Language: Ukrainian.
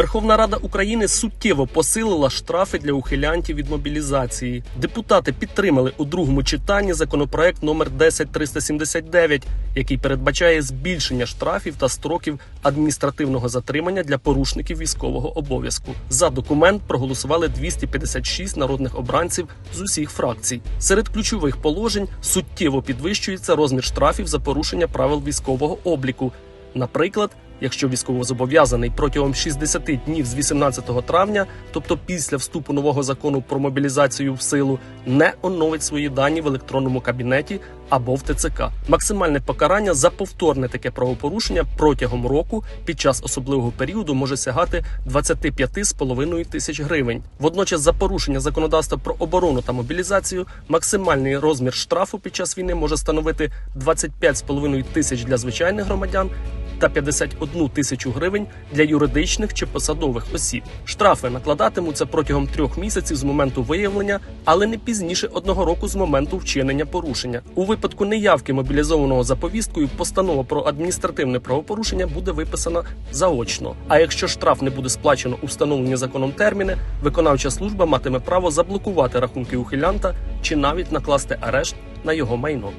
Верховна Рада України суттєво посилила штрафи для ухилянтів від мобілізації. Депутати підтримали у другому читанні законопроект номер 10379, який передбачає збільшення штрафів та строків адміністративного затримання для порушників військового обов'язку. За документ проголосували 256 народних обранців з усіх фракцій. Серед ключових положень суттєво підвищується розмір штрафів за порушення правил військового обліку. Наприклад, якщо військовозобов'язаний протягом 60 днів з 18 травня, тобто після вступу нового закону про мобілізацію в силу, не оновить свої дані в електронному кабінеті або в ТЦК. Максимальне покарання за повторне таке правопорушення протягом року під час особливого періоду може сягати 25,5 тисяч гривень. Водночас, за порушення законодавства про оборону та мобілізацію, максимальний розмір штрафу під час війни може становити 25,5 тисяч для звичайних громадян та 51 тисячу гривень для юридичних чи посадових осіб. Штрафи накладатимуться протягом трьох місяців з моменту виявлення, але не пізніше одного року з моменту вчинення порушення. У випадку неявки мобілізованого за повісткою, постанова про адміністративне правопорушення буде виписана заочно. А якщо штраф не буде сплачено у встановлені законом терміни, виконавча служба матиме право заблокувати рахунки ухилянта чи навіть накласти арешт на його майно.